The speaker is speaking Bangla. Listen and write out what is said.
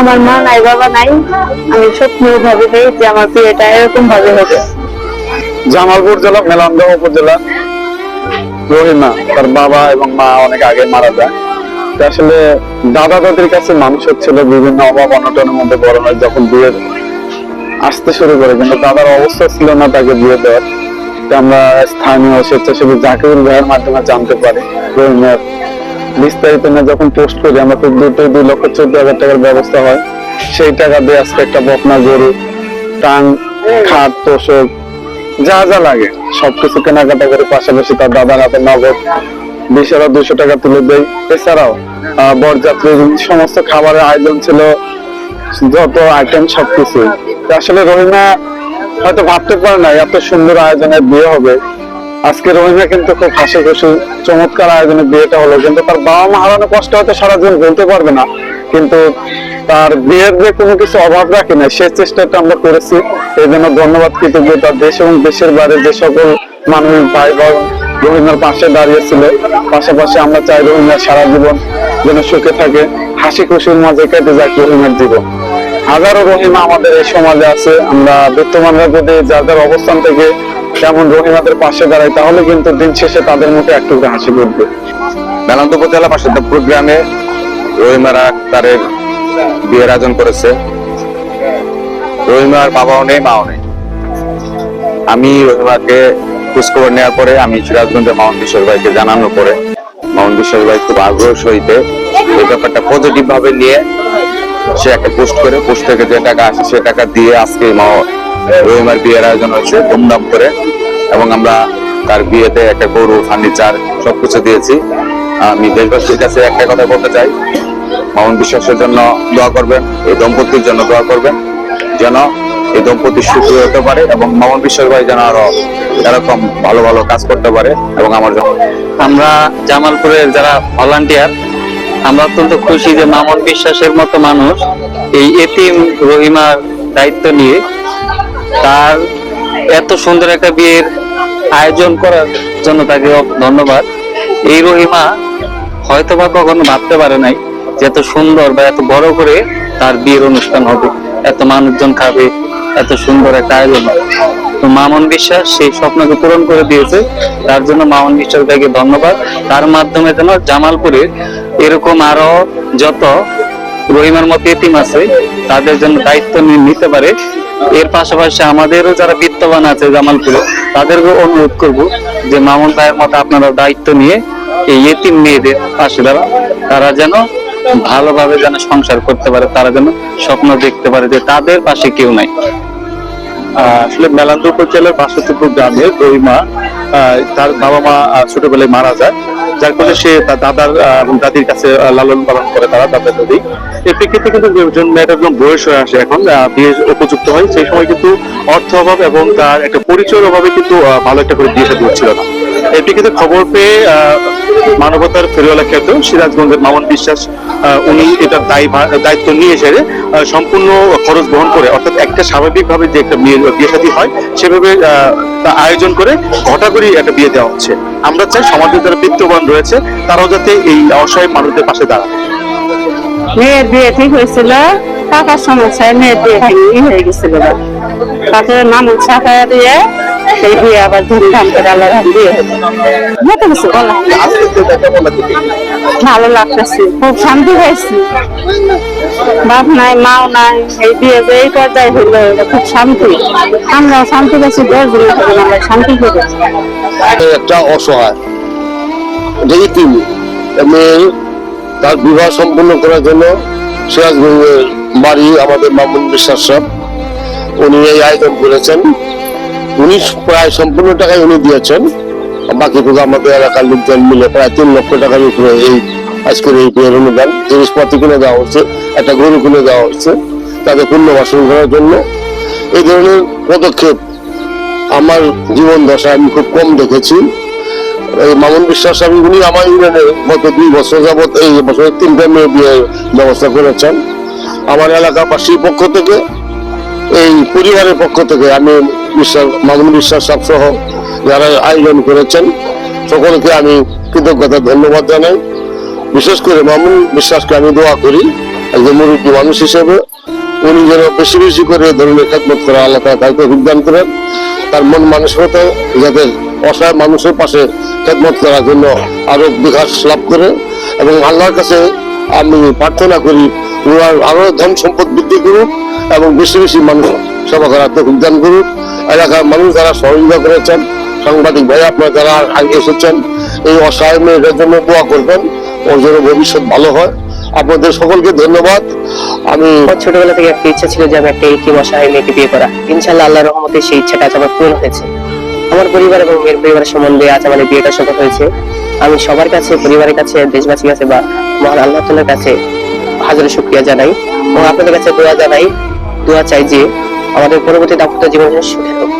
আমার মা নাই, বাবা নাই, আমি স্বপ্ন ভাবি নেই যে আমার বিয়েটা এরকম ভাবে হবে। জামালপুর জেলা, মেলান্দহ উপজেলা, রহিমা, তার বাবা এবং মা অনেক আগে মারা যায়। আসলে দাদা দাদির কাছে মানুষ হচ্ছিল, বিভিন্ন অভাব অনটনের মধ্যে বড় হয়, যখন বিয়ে আসতে শুরু করে, কিন্তু দাদার অবস্থা ছিল না তাকে বিয়ে দেওয়ার। আমরা স্থানীয় স্বেচ্ছাসেবী জাকিরুল ভাইয়ের মাধ্যমে জানতে পারি, রহিমার বিস্তারিত নিয়ে যখন পোস্ট করি, আমরা দ্রুত দুই লক্ষ চোদ্দ হাজার টাকার ব্যবস্থা হয়। সেই টাকা দিয়ে আজকে একটা বকনা গরু টাং খাট তোষক, যা যা লাগে, সবকিছু কেনাকাটা করে পাশাপাশি তার দাদার হাতে নগদ বিশ হাজার দুশো টাকা তুলে দেয় এছাড়াও বরযাত্রীর সমস্ত খাবারের আয়োজন ছিল, যত আইটেম সবকিছু তো আসলে রহিমা হয়তো ভাবতে পারে না এত সুন্দর আয়োজনের বিয়ে হবে। আজকে রহিমা কিন্তু খুব হাসি খুশি, চমৎকার আয়োজনে বিয়েটা হলো। কিন্তু তার বাবা মা হারানো কষ্ট হয়তো সারা জীবন বলতে পারবে না। কিন্তু তার বিয়ের যে কোনো কিছু অভাব রাখে না সে চেষ্টাটা আমরা করেছি। এই জন্য ধন্যবাদ, কৃতজ্ঞতা, দেশ এবং দেশের বাইরে যে সকল মানুষ ভাই বোন রহিমার পাশে দাঁড়িয়েছিল পাশাপাশি আমরা চাই রহিমার সারা জীবন যেন সুখে থাকে, হাসি খুশির মাঝে কেটে যাক রহিমার জীবন। হাজারো রহিমা আমাদের এই সমাজে আছে। আমরা বিত্তমানরা যদি যাদের অবস্থান থেকে যেমন রহিমাদের পাশে দাঁড়াই তাহলে কিন্তু দিন শেষে তাদের মুখে একটু হাসি ফুটবে। মেলান্ত উপজেলা পাশাদপুর গ্রামে রহিমারা তারের বিয়ের আয়োজন করেছে। রহিমার বাবাও নেই, মাও নেই। আমি রহিমাকে খোঁজখবর নেওয়ার পরে আমি সিরাজগঞ্জের মামন বিশ্বাস ভাইকে জানানোর পরে মামন বিশ্বাস ভাই খুব আগ্রহ সহিতে এই ব্যাপারটা পজিটিভ ভাবে নিয়ে সে একটা পোস্ট করে, পোস্ট থেকে যে টাকা আসে সে টাকা দিয়ে আজকে মা- রহিমার বিয়ের আয়োজন হয়েছে, ধুমধাম করে। এবং আমরা তার বিয়েতে একটা গরু, ফার্নিচার সবকিছু দিয়েছি। আমি দেশবাসীর কাছে একটা কথা বলতে চাই। মামুন বিশ্বাসের জন্য দোয়া করবেন, এই দম্পতির জন্য দোয়া করবেন, যেন এই দম্পতি সুখী হতে পারে এবং মামুন বিশ্বাস ভাই যেন আরও এরকম ভালো ভালো কাজ করতে পারে এবং আমার জন্য। আমরা জামালপুরের যারা ভলান্টিয়ার আমরা অত্যন্ত খুশি যে মামন বিশ্বাসের মতো মানুষ এই এতিম রহিমার দায়িত্ব নিয়ে তার এত সুন্দর একটা বিয়ের আয়োজন করার জন্য তাকে ধন্যবাদ। এই রহিমা হয়তো বা কখনো ভাবতে পারে নাই যে এত সুন্দর বা এত বড় করে তার বিয়ের অনুষ্ঠান হবে। এত মানুষজন খাবে, এত সুন্দর একটা আয়োজন। তো মামন বিশ্বাস সেই স্বপ্নকে পূরণ করে দিয়েছে। তার জন্য মামন বিশ্বাস তাকে ধন্যবাদ। তার মাধ্যমে যেন জামালপুরে এরকম আরও যত রহিমার মতো এতিম আছে, তাদের জন্য দায়িত্ব নিতে পারে। এর পাশাপাশি আমাদেরও যারা বিত্তবান আছে জামালপুরে তাদেরকে অনুরোধ করব যে মামুন ভাইয়ের মতো আপনারা দায়িত্ব নিয়ে এই এতিম মেয়েদের পাশে দাঁড়ান। তারা যেন ভালোভাবে যেন সংসার করতে পারে, তারা যেন স্বপ্ন দেখতে পারে যে তাদের পাশে কেউ নাই। আসলে মেলান্দ উপজেলার বাসতিপুর গ্রামের রহিমা তার বাবা মা ছোটবেলায় মারা যায়। যার ফলে সে তার দাদার দাদির কাছে লালন পালন করে তারা দাদা দাদি এই প্রেক্ষিতে কিন্তু মেয়েটার যখন বয়স হয়ে আসে এখন বিয়ে উপযুক্ত হয় সেই সময় কিন্তু অর্থ অভাব এবং তার একটা পরিচয়ের অভাবে কিন্তু ভালো একটা করে বিয়ে শাদী হচ্ছিল না। এই প্রেক্ষিতে খবর পেয়ে মানবতার ফেরিওয়ালা খ্যাত সিরাজগঞ্জের মামন বিশ্বাস উনি এটার দায়ী দায়িত্ব নিয়ে এসে আহ, সম্পূর্ণ খরচ বহন করে অর্থাৎ একটা স্বাভাবিকভাবে যে একটা বিয়ে বিয়ে শাদী হয় সেভাবে আয়োজন করে ঘটা করে একটা বিয়ে দেওয়া হচ্ছে। আমরা চাই সমাজের যারা বিত্তবান রয়েছে, তারাও যাতে এই অসহায় মানুষদের পাশে দাঁড়ায়। মেয়ের বিয়ে ঠিক হয়েছিল টাকার সমস্যায় মেয়ের বিয়ে হয়ে গেছিল। তারপরে নাম ছাকা দিয়ে। সেই বিয়ে আবার ধুমধাম করে আল্লাহ বিয়ে হলো কিছু বলা। ভালো লাগতেছে খুব শান্তি পাইছি বাপ নাই মাও নাই এই বিয়ে যে এই পর্যায়ে হইল খুব শান্তি। আমরা শান্তি পাইছি দশ দিন আমরা শান্তি পেয়েছি একটা অসহায় তিনি মেয়ে তার বিবাহ সম্পন্ন করার জন্য সিরাজগঞ্জের বাড়ি আমাদের মামুন বিশ্বাস সাহেব উনি এই আয়োজন করেছেন। উনি প্রায় সম্পূর্ণ টাকাই উনি দিয়েছেন। বাকি বাকিটুকু আমাদের এলাকার লোকজন মিলে প্রায় তিন লক্ষ টাকার উপরে এই আজকের এই বিয়ের অনুদান জিনিসপাতি কিনে দেওয়া হচ্ছে, একটা গরু কিনে দেওয়া হচ্ছে, তাদের পুণ্যবাসন করার জন্য। এই ধরনের পদক্ষেপ আমার জীবন দশায় আমি খুব কম দেখেছি। এই মামুন বিশ্বাস আমি উনি আমার ইউনিয়নে গত দুই বছর যাবত এই বছর তিনটা মেয়ে বিয়ের ব্যবস্থা করেছেন। আমার এলাকাবাসীর পক্ষ থেকে এই পরিবারের পক্ষ থেকে আমি বিশ্বাস মামুন বিশ্বাস সহ যারা আয়োজন করেছেন, সকলকে আমি কৃতজ্ঞতা, ধন্যবাদ জানাই। বিশেষ করে মামুন বিশ্বাসকে আমি দোয়া করি, একজন মুরব্বী মানুষ হিসেবে। উনি যেন বেশি বেশি করে এ ধরনের খেদমত করা, আল্লাহ তালা তাকে উদ্যান করেন। তার মন মানসিকতা যাতে অসহায় মানুষের পাশে খেদমত করার জন্য আরও বিকাশ লাভ করে এবং আল্লাহর কাছে আমি প্রার্থনা করি ওনার আরও ধন সম্পদ বৃদ্ধি করুক। এবং বেশি বেশি মানুষ সেবা করার তো উদ্যান করুক। এলাকার মানুষ যারা সহযোগিতা করেছেন, সাংবাদিক ভাই আপনারা যারা এসেছেন, এই অসহায় মেয়েদের জন্য দোয়া করবেন। ওর জন্য ভবিষ্যৎ ভালো হয়। আপনাদের সকলকে ধন্যবাদ। আমি ছোটবেলা থেকে একটা ইচ্ছা ছিল যে আমি একটা এটি অসহায় মেয়েকে বিয়ে করা। ইনশাল্লাহ আল্লাহ রহমতে সেই ইচ্ছাটা আজ আমার পূরণ হয়েছে। আমার পরিবার এবং মেয়ের পরিবারের সম্বন্ধে আজ আমার বিয়েটা সফল হয়েছে। আমি সবার কাছে, পরিবারের কাছে, দেশবাসীর কাছে বা মহান আল্লাহ কাছে হাজার শুক্রিয়া জানাই। এবং আপনাদের কাছে দোয়া জানাই দোয়া চাই যে আমাদের পরবর্তী দাম্পত্য জীবনের সুখে হোক